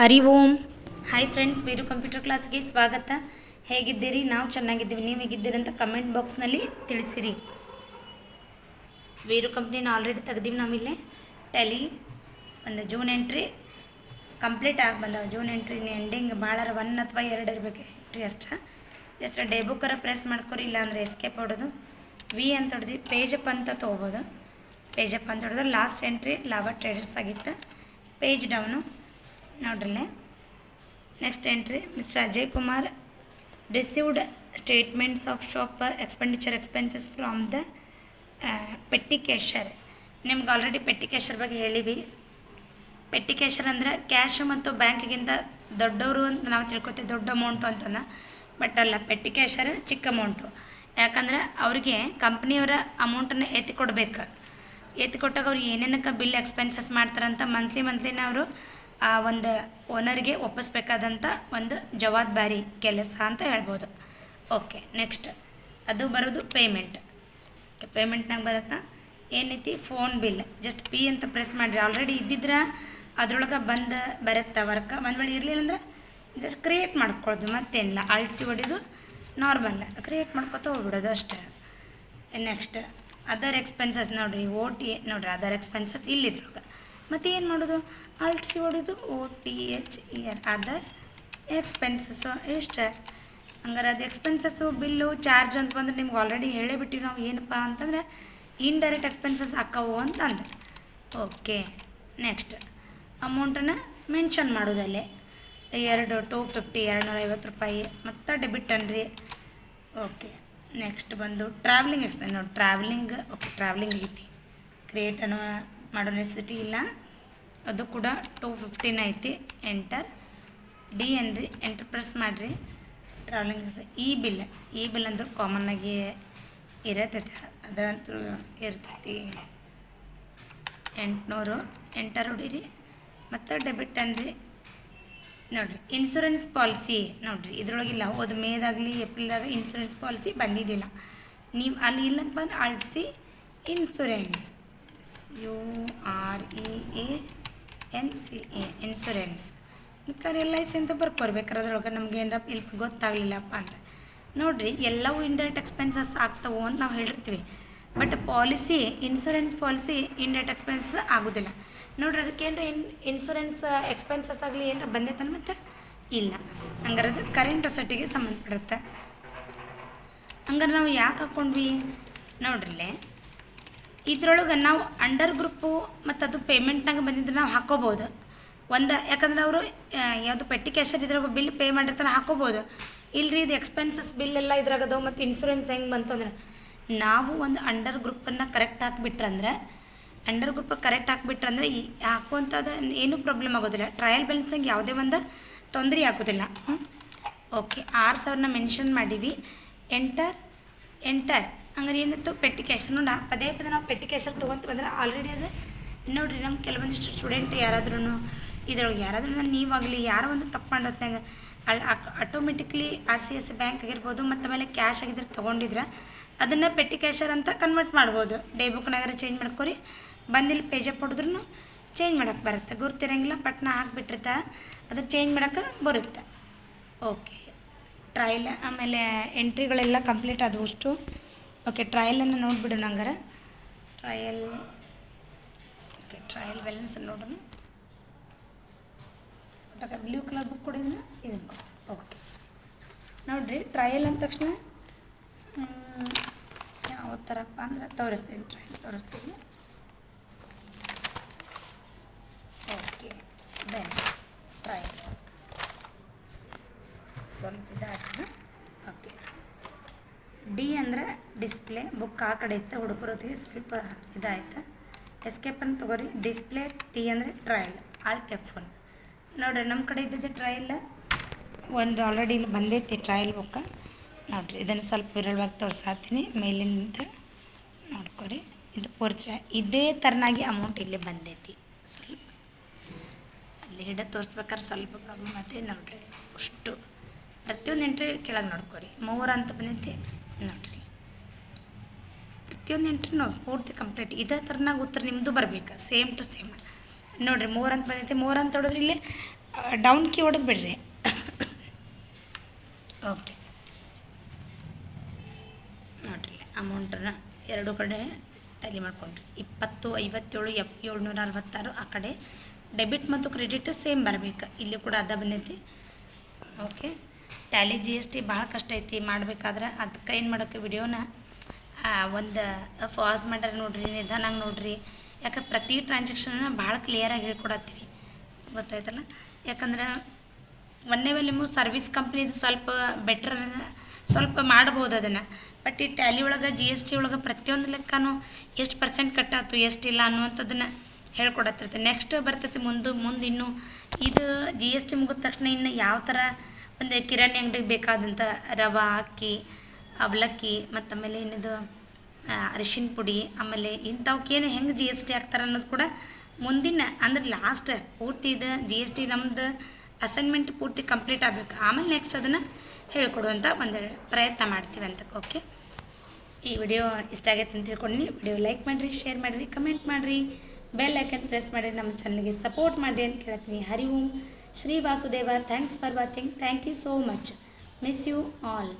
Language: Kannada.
Hari Om. Hi friends Veeru computer ಕ್ಲಾಸ್ಗೆ ಸ್ವಾಗತ. ಹೇಗಿದ್ದೀರಿ? ನಾವು ಚೆನ್ನಾಗಿದ್ದೀವಿ. ನೀವು ಹೇಗಿದ್ದೀರಿ ಅಂತ ಕಮೆಂಟ್ ಬಾಕ್ಸ್ನಲ್ಲಿ ತಿಳಿಸಿರಿ. ವೀರು ಕಂಪ್ನಿನ ಆಲ್ರೆಡಿ ತೆಗ್ದೀವಿ ನಾವಿಲ್ಲಿ. ಟೆಲಿ ಒಂದು ಜೂನ್ ಎಂಟ್ರಿ ಕಂಪ್ಲೀಟ್ ಆಗಿ ಬಂದವು. ಜೂನ್ ಎಂಟ್ರಿ ಎಂಡಿಂಗ್ ಭಾಳ ಒನ್ ಅಥವಾ ಎರಡು ಇರಬೇಕು ಎಂಟ್ರಿ ಅಷ್ಟು. ಜಸ್ಟ್ ಡೇ ಬುಕ್ಕರ ಪ್ರೆಸ್ ಮಾಡ್ಕೊರಿ, ಇಲ್ಲಾಂದ್ರೆ ಎಸ್ಕೇಪ್ ಹೊಡೋದು. ವಿ ಅಂತ ಹೊಡೆದು ಪೇಜ್ ಅಪ್ ಅಂತ ತೊಗೋಬೋದು. ಪೇಜ್ ಅಪ್ ಅಂತ ಹೊಡೆದ್ರೆ ಲಾಸ್ಟ್ ಎಂಟ್ರಿ ಲಾಭ ಟ್ರೇಡರ್ಸ್ ಆಗಿತ್ತು. Page down ನೋಡ್ರಲ್ಲೇ? Next entry mister Ajay Kumar received statements of shop expenditure expenses from the petty cashier ನಿಮ್ಗೆ ಆಲ್ರೆಡಿ ಪೆಟ್ಟಿ ಕ್ಯಾಶರ್ ಬಗ್ಗೆ ಹೇಳಿವಿ. ಪೆಟ್ಟಿ ಕ್ಯಾಶರ್ ಅಂದರೆ ಕ್ಯಾಶ್ ಮತ್ತು ಬ್ಯಾಂಕಿಗಿಂತ ದೊಡ್ಡವರು ಅಂತ ನಾವು ತಿಳ್ಕೊತೀವಿ, ದೊಡ್ಡ ಅಮೌಂಟು ಅಂತನ. ಬಟ್ ಅಲ್ಲ ಪೆಟ್ಟಿ ಕ್ಯಾಶರ್ ಚಿಕ್ಕ ಅಮೌಂಟು ಯಾಕಂದ್ರೆ ಅವರಿಗೆ ಕಂಪ್ನಿಯವರ ಅಮೌಂಟನ್ನು ಎತ್ತಿ ಕೊಡ್ಬೇಕು. ಎತ್ತಿ ಕೊಟ್ಟಾಗ ಅವ್ರು ಏನೇನಕ್ಕೆ ಬಿಲ್ ಎಕ್ಸ್ಪೆನ್ಸಸ್ ಮಾಡ್ತಾರಂತ ಮಂತ್ಲಿ ಮಂತ್ಲಿನ ಅವರು ಆ ಒಂದು ಓನರ್ಗೆ ಒಪ್ಪಿಸ್ಬೇಕಾದಂಥ ಒಂದು ಜವಾಬ್ದಾರಿ, ಕೆಲಸ ಅಂತ ಹೇಳ್ಬೋದು. ಓಕೆ ನೆಕ್ಸ್ಟ್ ಅದು ಬರೋದು ಪೇಮೆಂಟ್ ಪೇಮೆಂಟ್ನಾಗ ಬರುತ್ತಾ? ಏನೈತಿ ಫೋನ್ ಬಿಲ್ ಜಸ್ಟ್ ಪಿ ಅಂತ ಪ್ರೆಸ್ ಮಾಡಿರಿ. ಆಲ್ರೆಡಿ ಇದ್ದಿದ್ರೆ ಅದ್ರೊಳಗೆ ಬಂದು ಬರುತ್ತೆ ವರ್ಕ? ಒಂದು ವೇಳೆ ಇರಲಿಲ್ಲ ಅಂದ್ರೆ ಜಸ್ಟ್ ಕ್ರಿಯೇಟ್ ಮಾಡ್ಕೊಳ್ಳೋದು ಮತ್ತೇನಿಲ್ಲ. ಅಳ್ಸಿ ಹೊಡಿದು ನಾರ್ಮಲ್ ಕ್ರಿಯೇಟ್ ಮಾಡ್ಕೊತ ಹೋಗ್ಬಿಡೋದು ಅಷ್ಟೇ. ನೆಕ್ಸ್ಟ್ ಅದರ್ ಎಕ್ಸ್ಪೆನ್ಸಸ್ ನೋಡಿರಿ ಓ ಟಿ ನೋಡಿರಿ ಅದರ್ ಎಕ್ಸ್ಪೆನ್ಸಸ್ ಇಲ್ಲಿದ್ರೊಳಗೆ. ಮತ್ತು ಏನು ಮಾಡೋದು? Alt C ಹೊಡೋದು O T H E R other expenses ಎಷ್ಟು? ಹಂಗಾರೆ ಅದು ಎಕ್ಸ್ಪೆನ್ಸಸ್ಸು ಬಿಲ್ಲು ಚಾರ್ಜ್ ಅಂತ ಬಂದ್ರೆ ನಿಮ್ಗೆ ಆಲ್ರೆಡಿ ಹೇಳೇ ಬಿಟ್ಟಿವಿ ನಾವು ಏನಪ್ಪ ಅಂತಂದ್ರೆ ಇಂಡೈರೆಕ್ಟ್ ಎಕ್ಸ್ಪೆನ್ಸಸ್ ಹಾಕವು ಅಂತ ಅಂದ್ರೆ ಓಕೆ ನೆಕ್ಸ್ಟ್ ಅಮೌಂಟನ್ನು ಮೆನ್ಷನ್ ಮಾಡೋದಲ್ಲೇ. ಎರಡು ಟೂ ಫಿಫ್ಟಿ ಎರಡು ನೂರ ಐವತ್ತು ರೂಪಾಯಿ. ಮತ್ತು ಡೆಬಿಟ್ ಅನ್ರಿ. ಓಕೆ ನೆಕ್ಸ್ಟ್ ಬಂದು ಟ್ರಾವೆಲಿಂಗ್ ಎಕ್ಸ್ಪೆನ್ಸ್ ನೋಡಿ ಟ್ರಾವೆಲಿಂಗ್ ಓಕೆ ಟ್ರಾವೆಲಿಂಗ್ ಐತಿ. ಕ್ರಿಯೇಟ್ ಅನ್ನೋ, ಮಾಡೋ ನೆಸಿಟಿ ಇಲ್ಲ. ಅದು ಕೂಡ ಟೂ ಫಿಫ್ಟೀನ್ ಐತಿ. ಎಂಟರ್ ಡಿ ಎನ್ ರೀ ಎಂಟರ್ ಪ್ರೆಸ್ ಮಾಡಿರಿ. ಟ್ರಾವೆಲಿಂಗ್ ಈ ಬಿಲ್ ಈ ಬಿಲ್ ಅಂದ್ರೆ ಕಾಮನ್ನಾಗಿ ಇರತೈತೆ. ಅದಂತೂ ಇರ್ತೈತಿ. ಎಂಟುನೂರು. ಎಂಟರ್ ಹೊಡೀರಿ. ಮತ್ತು ಡೆಬಿಟ್ ಅನ್ರಿ ನೋಡಿರಿ ಇನ್ಶೂರೆನ್ಸ್ ಪಾಲಿಸಿ ನೋಡಿರಿ ಇದ್ರೊಳಗಿಲ್ಲ ಹೋದ ಮೇದಾಗಲಿ ಏಪ್ರಿಲ್ದಾಗ ಇನ್ಶೂರೆನ್ಸ್ ಪಾಲಿಸಿ ಬಂದಿದ್ದಿಲ್ಲ. ನೀವು ಅಲ್ಲಿ ಇಲ್ಲಪ್ಪ ಅಂದ್ರೆ ಅಳಿಸಿ insurance U R E A N C E insurance ಬೇಕಾದ್ರೆ ಎಲ್ ಐ ಸಿ ಅಂತ ಬರ್ಕೊರ್ಬೇಕಾರೆ ಅದ್ರೊಳಗೆ ನಮ್ಗೆ ಏನಾರ ಇಲ್ಲಿ ಗೊತ್ತಾಗಲಿಲ್ಲಪ್ಪ ಅಂದರೆ. ನೋಡಿರಿ, ಎಲ್ಲವೂ ಇಂಡೈರೆಕ್ಟ್ ಎಕ್ಸ್ಪೆನ್ಸಸ್ ಆಗ್ತಾವೆ ಅಂತ ನಾವು ಹೇಳಿರ್ತೀವಿ. But policy insurance policy indirect expenses ಆಗೋದಿಲ್ಲ. ನೋಡ್ರಿ, ಅದಕ್ಕೆ ಏನಾರ ಇನ್ ಇನ್ಶೂರೆನ್ಸ್ ಎಕ್ಸ್ಪೆನ್ಸಸ್ ಆಗಲಿ ಏನಾರ ಬಂದೈತನ ಮತ್ತು? ಇಲ್ಲ. ಹಂಗಾರೆ ಅದು ಕರೆಂಟ್ ಅಸೆಟಿಗೆ ಸಂಬಂಧಪಡುತ್ತೆ. ಹಂಗಾರೆ ನಾವು ಯಾಕೆ ಹಾಕ್ಕೊಂಡ್ವಿ ನೋಡ್ರಿಲ್ಲೇ ಇದ್ರೊಳಗೆ ನಾವು ಅಂಡರ್ ಗ್ರೂಪು ಮತ್ತು ಅದು ಪೇಮೆಂಟ್ನಾಗ ಬಂದಿದ್ರೆ ನಾವು ಹಾಕೋಬೋದು. ಒಂದು, ಯಾಕಂದ್ರೆ ಅವರು ಯಾವುದು ಪೆಟ್ಟಿ ಕ್ಯಾಶರ್ ಇದ್ರಾಗ ಬಿಲ್ ಪೇ ಮಾಡಿರ್ತಾರೆ ಹಾಕೋಬೋದು. ಇಲ್ಲರಿ ಇದು ಎಕ್ಸ್ಪೆನ್ಸಸ್ ಬಿಲ್ ಎಲ್ಲ ಇದ್ರಾಗ ಅದಾವ ಮತ್ತು ಇನ್ಸೂರೆನ್ಸ್ ಹೆಂಗೆ ಬಂತಂದ್ರೆ ನಾವು ಒಂದು ಅಂಡರ್ ಗ್ರೂಪನ್ನು ಕರೆಕ್ಟ್ ಹಾಕ್ಬಿಟ್ರಂದ್ರೆ ಅಂಡರ್ ಗ್ರೂಪ್ ಕರೆಕ್ಟ್ ಹಾಕ್ಬಿಟ್ರಂದ್ರೆ ಈ ಹಾಕುವಂಥದ್ದು ಏನೂ ಪ್ರಾಬ್ಲಮ್ ಆಗೋದಿಲ್ಲ. ಟ್ರಯಲ್ ಬ್ಯಾಲೆನ್ಸಿಗೆ ಯಾವುದೇ ಒಂದು ತೊಂದರೆ ಆಗೋದಿಲ್ಲ. ಓಕೆ ಆರು ಸಾವಿರನ ಮೆನ್ಷನ್ ಮಾಡೀವಿ. ಎಂಟರ್ ಎಂಟರ್ ಹಂಗಾರೆ ಏನಿತ್ತು? ಪೆಟ್ಟಿ ಕ್ಯಾಶರ್ ನೋಡಿ ಪದೇ ಪದೇ ನಾವು ಪೆಟ್ಟಿ ಕ್ಯಾಶರ್ ತೊಗೊಂತ ಬಂದ್ರೆ ಆಲ್ರೆಡಿ ಅದು ನೋಡಿರಿ ನಮ್ಮ ಕೆಲವೊಂದಿಷ್ಟು ಸ್ಟೂಡೆಂಟ್ ಯಾರಾದ್ರೂ ಇದ್ರೊಳಗೆ ಯಾರಾದ್ರೂ ನೀವಾಗಲಿ ಯಾರೋ ಒಂದು ತಪ್ಪು ಮಾಡೋತ್ನಾಗ ಅಲ್ಲಿ automatically R C S bank ಆಗಿರ್ಬೋದು ಮತ್ತು ಆಮೇಲೆ ಕ್ಯಾಶ್ ಆಗಿದ್ರೆ ತೊಗೊಂಡಿದ್ರೆ ಅದನ್ನು ಪೆಟ್ಟಿ ಕ್ಯಾಶರ್ ಅಂತ ಕನ್ವರ್ಟ್ ಮಾಡ್ಬೋದು. ಡೇ ಬುಕ್ನಾಗಾರ ಚೇಂಜ್ ಮಾಡ್ಕೊರಿ. ಬಂದಿಲ್ಲಿ ಪೇಜಪ್ ಹೊಡೆದ್ರೂ ಚೇಂಜ್ ಮಾಡೋಕ್ಕೆ ಬರುತ್ತೆ. ಗುರ್ತಿರಂಗಿಲ್ಲ, ಪಟ್ನ ಹಾಕಿಬಿಟ್ಟಿರ್ತಾರ ಅದ್ರ ಚೇಂಜ್ ಮಾಡೋಕ್ಕೆ ಬರುತ್ತೆ. ಓಕೆ ಟ್ರಯಲ್ ಆಮೇಲೆ ಎಂಟ್ರಿಗಳೆಲ್ಲ ಕಂಪ್ಲೀಟ್ ಆದವು ಅಷ್ಟು ಓಕೆ ಟ್ರಯಲನ್ನು ನೋಡಿಬಿಡೋಣ ಹಂಗಾರೆ ಟ್ರಯಲ್ ಓಕೆ ಟ್ರಯಲ್ ಬ್ಯಾಲೆನ್ಸ್ ನೋಡೋಣ. ಬ್ಲೂ ಕಲರ್ ಬುಕ್ ಕೊಡಿ ಇದು ಓಕೆ ನೋಡಿರಿ ಟ್ರಯಲ್ ಅಂದ ತಕ್ಷಣ ಯಾವ ಥರಪ್ಪ ಅಂದ್ರೆ ತೋರಿಸ್ತೀನಿ ಟ್ರಯಲ್ ತೋರಿಸ್ತೀನಿ ಓಕೆ ದೆನ್ ಟ್ರಯಲ್ ಸ್ವಲ್ಪ ಇದಾಗ್ತದೆ ಓಕೆ ಡಿ ಅಂದರೆ ಡಿಸ್ಪ್ಲೇ ಬುಕ್ ಆ ಕಡೆ ಇತ್ತು ಹುಡುಗರೊತ್ತಿಗೆ ಸ್ವಲ್ಪ ಇದಾಯಿತು. ಎಸ್ಕೇಪ್ ಅಂತ ತಗೋರಿ. ಡಿಸ್ಪ್ಲೇ ಟಿ ಅಂದರೆ ಟ್ರಯಲ್ ಆಲ್ಟ್ ಎಫ್ ಒನ್ ನೋಡಿರಿ ನಮ್ಮ ಕಡೆ ಇದ್ದಿದ್ದು ಟ್ರಯಲ್ ಒಂದು ಆಲ್ರೆಡಿ ಇಲ್ಲಿ ಬಂದೈತಿ ಟ್ರಯಲ್ ಬುಕ್ಕ ನೋಡಿರಿ, ಇದನ್ನು ಸ್ವಲ್ಪ ವಿರಳವಾಗಿ ತೋರಿಸಾತೀನಿ. ಮೇಲಿಂದ ನೋಡ್ಕೊರಿ. ಇದು ಪೂರ್ತಿ ಇದೇ ಥರನಾಗಿ ಅಮೌಂಟ್ ಇಲ್ಲಿ ಬಂದೈತಿ. ಸ್ವಲ್ಪ ಅಲ್ಲಿ ಹಿಡ ತೋರಿಸ್ಬೇಕಾದ್ರೆ ಸ್ವಲ್ಪ ಪ್ರಾಬ್ಲಮ್ ಆಯ್ತು ನೋಡಿರಿ, ಅಷ್ಟು. ಪ್ರತಿಯೊಂದು ಎಂಟ್ರಿ ಕೆಳಗೆ ನೋಡ್ಕೊರಿ. ಮೂರು ಅಂತ ಬಂದೈತಿ. ನೋಡ್ರಿ. ಪ್ರತಿಯೊಂದು ಎಂಟ್ರಿ ನೋಡಿ, ಪೂರ್ತಿ ಕಂಪ್ಲೀಟ್ ಇದೇ ಥರನಾಗ ಉತ್ತರ ನಿಮ್ಮದು ಬರಬೇಕು. ಸೇಮ್ ಟು ಸೇಮ್ ನೋಡಿರಿ, ಮೂರು ಅಂತ ಬಂದೈತೆ. ಮೂರು ಅಂತ ಹೊಡೆದ್ರೆ ಇಲ್ಲಿ ಡೌನ್ ಕೀ ಹೊಡೆದು ಬಿಡ್ರಿ. ಓಕೆ ನೋಡಿರಿ ಅಮೌಂಟನ್ನ ಎರಡು ಕಡೆ ಟ್ಯಾಲಿ ಮಾಡ್ಕೊಂಡ್ರಿ. ಇಪ್ಪತ್ತು, ಐವತ್ತೇಳು, ಎಪ್, ಏಳ್ನೂರ ಅರವತ್ತಾರು, ಆ ಕಡೆ ಡೆಬಿಟ್ ಮತ್ತು ಕ್ರೆಡಿಟ್ ಸೇಮ್ ಬರಬೇಕು. ಇಲ್ಲಿ ಕೂಡ ಅದ ಬಂದೈತಿ. Okay Tally G S T ಭಾಳ ಕಷ್ಟ ಐತಿ. ಮಾಡಬೇಕಾದ್ರೆ ಅದಕ್ಕೆ ಏನು ಮಾಡೋಕ್ಕೆ ವಿಡಿಯೋನ ಒಂದು ಫಾಸ್ ಮಾಡ್ಯಾರ ನೋಡ್ರಿ, ನಿಧಾನಾಗ ನೋಡ್ರಿ. ಯಾಕೆ ಪ್ರತಿ ಟ್ರಾನ್ಸಾಕ್ಷನ್ನ ಭಾಳ ಕ್ಲಿಯರಾಗಿ ಹೇಳ್ಕೊಡತ್ತೀವಿ. ಗೊತ್ತಾಯ್ತಲ್ಲ? ಯಾಕಂದ್ರೆ ಒಂದೇ ವೇಲೆ ಸರ್ವಿಸ್ ಕಂಪ್ನಿದು ಸ್ವಲ್ಪ ಬೆಟ್ರ್ ಸ್ವಲ್ಪ ಮಾಡ್ಬೋದು ಅದನ್ನು. ಬಟ್ ಈ ಟ್ಯಾಲಿ ಒಳಗೆ ಜಿ ಎಸ್ ಟಿ ಒಳಗೆ ಪ್ರತಿಯೊಂದು ಲೆಕ್ಕನೂ ಎಷ್ಟು ಪರ್ಸೆಂಟ್ ಕಟ್ಟಾತು ಇಲ್ಲ ಅನ್ನುವಂಥದ್ದನ್ನು ಹೇಳ್ಕೊಡತ್ತಿರ್ತೀವಿ ನೆಕ್ಸ್ಟ್ ಬರ್ತೈತಿ ಮುಂದೆ ಮುಂದೆ ಇನ್ನು ಇದು ಜಿ ಎಸ್ ಟಿ ಮುಗಿದ ತಕ್ಷಣ ಇನ್ನು ಯಾವ ಥರ ಒಂದು ಕಿರಾಣಿ ಅಂಗಡಿಗೆ ಬೇಕಾದಂಥ ರವೆ ಅಕ್ಕಿ ಅವಲಕ್ಕಿ, ಮತ್ತು ಆಮೇಲೆ ಏನಿದು ಅರಿಶಿನ ಪುಡಿ, ಆಮೇಲೆ ಇಂಥವಕ್ಕೇನು ಹೆಂಗೆ ಜಿ ಎಸ್ ಟಿ ಹಾಕ್ತಾರೆ ಅನ್ನೋದು ಕೂಡ ಮುಂದಿನ, ಅಂದ್ರೆ ಲಾಸ್ಟ್ ಪೂರ್ತಿ ಇದು ಜಿ ಎಸ್ ಟಿ ನಮ್ಮದು ಅಸೈನ್ಮೆಂಟ್ ಪೂರ್ತಿ ಕಂಪ್ಲೀಟ್ ಆಗಬೇಕು. ಆಮೇಲೆ ನೆಕ್ಸ್ಟ್ ಅದನ್ನು ಹೇಳ್ಕೊಡುವಂಥ ಒಂದು ಪ್ರಯತ್ನ ಮಾಡ್ತೀವಿ ಅಂತ ಓಕೆ ಈ ವಿಡಿಯೋ ಇಷ್ಟ ಆಗೈತೆ ಅಂತ ತಿಳ್ಕೊಂಡು ವಿಡಿಯೋ ಲೈಕ್ ಮಾಡಿರಿ ಶೇರ್ ಮಾಡಿರಿ ಕಮೆಂಟ್ ಮಾಡಿರಿ. ಬೆಲ್ ಐಕನ್ ಪ್ರೆಸ್ ಮಾಡಿರಿ, ನಮ್ಮ ಚಾನಲ್ಗೆ ಸಪೋರ್ಟ್ ಮಾಡಿರಿ ಅಂತ ಕೇಳ್ತೀನಿ. Hari Om. Shri Vasudeva thanks for watching thank you so much miss you all